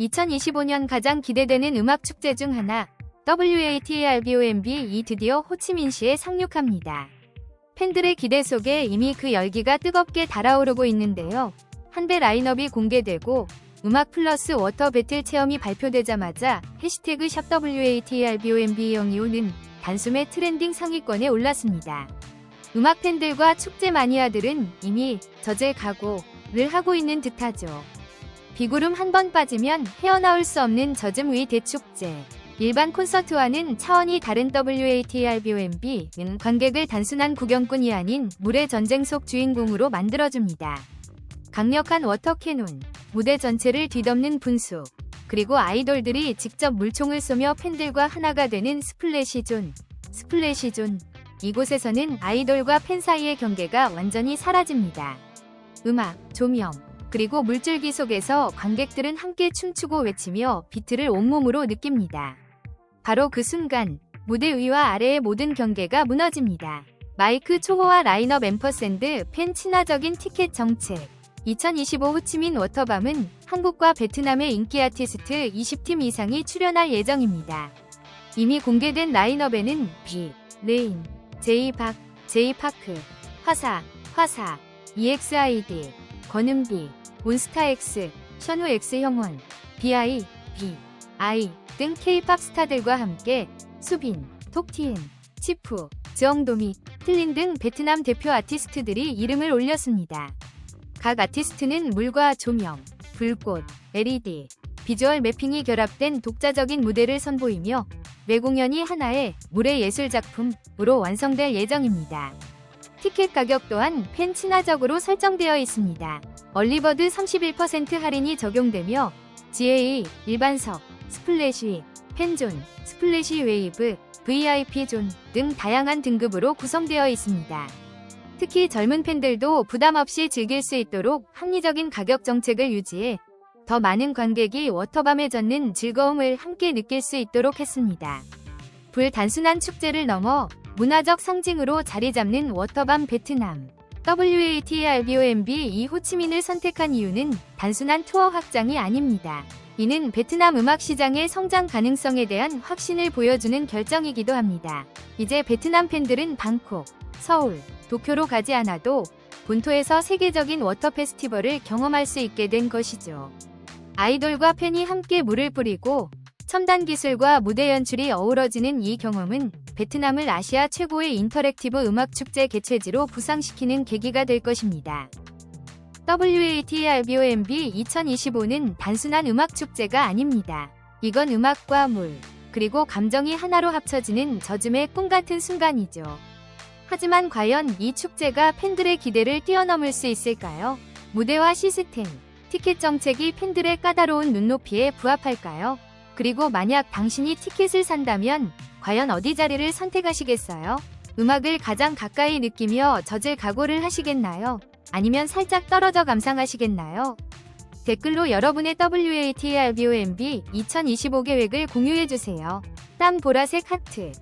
2025년 가장 기대되는 음악 축제 중 하나 WATRBOMB이 드디어 호치민시에 상륙합니다. 팬들의 기대 속에 이미 그 열기가 뜨겁게 달아오르고 있는데요. 한 배 라인업이 공개되고 음악 플러스 워터 배틀 체험이 발표되자마자 해시태그 샵 WATRBOMB영이오는 단숨에 트렌딩 상위권에 올랐습니다. 음악 팬들과 축제 마니아들은 이미 젖을 각오를 하고 있는 듯하죠. 비구름 한 번 빠지면 헤어나올 수 없는 젖음 위 대축제. 일반 콘서트와는 차원이 다른 WATRBOMB는 관객을 단순한 구경꾼이 아닌 물의 전쟁 속 주인공으로 만들어줍니다. 강력한 워터캐논, 무대 전체를 뒤덮는 분수, 그리고 아이돌들이 직접 물총을 쏘며 팬들과 하나가 되는 스플래시존. 스플래시존. 이곳에서는 아이돌과 팬 사이의 경계가 완전히 사라집니다. 음악, 조명, 그리고 물줄기 속에서 관객들은 함께 춤추고 외치며 비트를 온몸으로 느낍니다. 바로 그 순간 무대 위와 아래의 모든 경계가 무너집니다. 마이크 초호와 라인업 앰퍼샌드 팬 친화적인 티켓 정책 2025 호치민 워터밤은 한국과 베트남의 인기 아티스트 20팀 이상이 출연할 예정입니다. 이미 공개된 라인업에는 비, 레인, 제이박, 제이파크, 화사, 화사, EXID, 권은비, 몬스타X, 션우X 형원, BI, B, I 등 K-팝 스타들과 함께 수빈, 톡티엔, 치프, 정도미, 틀린 등 베트남 대표 아티스트들이 이름을 올렸습니다. 각 아티스트는 물과 조명, 불꽃, LED, 비주얼 매핑이 결합된 독자적인 무대를 선보이며 매공연이 하나의 물의 예술 작품으로 완성될 예정입니다. 티켓 가격 또한 팬 친화적으로 설정되어 있습니다. 얼리버드 31% 할인이 적용되며 GA, 일반석, 스플래시, 팬존, 스플래시 웨이브, VIP존 등 다양한 등급으로 구성되어 있습니다. 특히 젊은 팬들도 부담 없이 즐길 수 있도록 합리적인 가격 정책을 유지해 더 많은 관객이 워터밤에 젖는 즐거움을 함께 느낄 수 있도록 했습니다. 불단순한 축제를 넘어 문화적 상징으로 자리 잡는 워터밤 베트남. WATRBOMB 이 호치민을 선택한 이유는 단순한 투어 확장이 아닙니다. 이는 베트남 음악 시장의 성장 가능성에 대한 확신을 보여주는 결정이기도 합니다. 이제 베트남 팬들은 방콕, 서울, 도쿄로 가지 않아도 본토에서 세계적인 워터 페스티벌을 경험할 수 있게 된 것이죠. 아이돌과 팬이 함께 물을 뿌리고 첨단 기술과 무대 연출이 어우러지는 이 경험은 베트남을 아시아 최고의 인터랙티브 음악 축제 개최지로 부상시키는 계기가 될 것입니다. WATRBOMB 2025는 단순한 음악 축제가 아닙니다. 이건 음악과 물, 그리고 감정이 하나로 합쳐지는 젖음의 꿈 같은 순간이죠. 하지만 과연 이 축제가 팬들의 기대를 뛰어넘을 수 있을까요? 무대와 시스템, 티켓 정책이 팬들의 까다로운 눈높이에 부합할까요? 그리고 만약 당신이 티켓을 산다면 과연 어디 자리를 선택하시겠어요? 음악을 가장 가까이 느끼며 젖을 각오를 하시겠나요? 아니면 살짝 떨어져 감상하시겠나요? 댓글로 여러분의 WATRBOMB 2025 계획을 공유해주세요. 땀 보라색 하트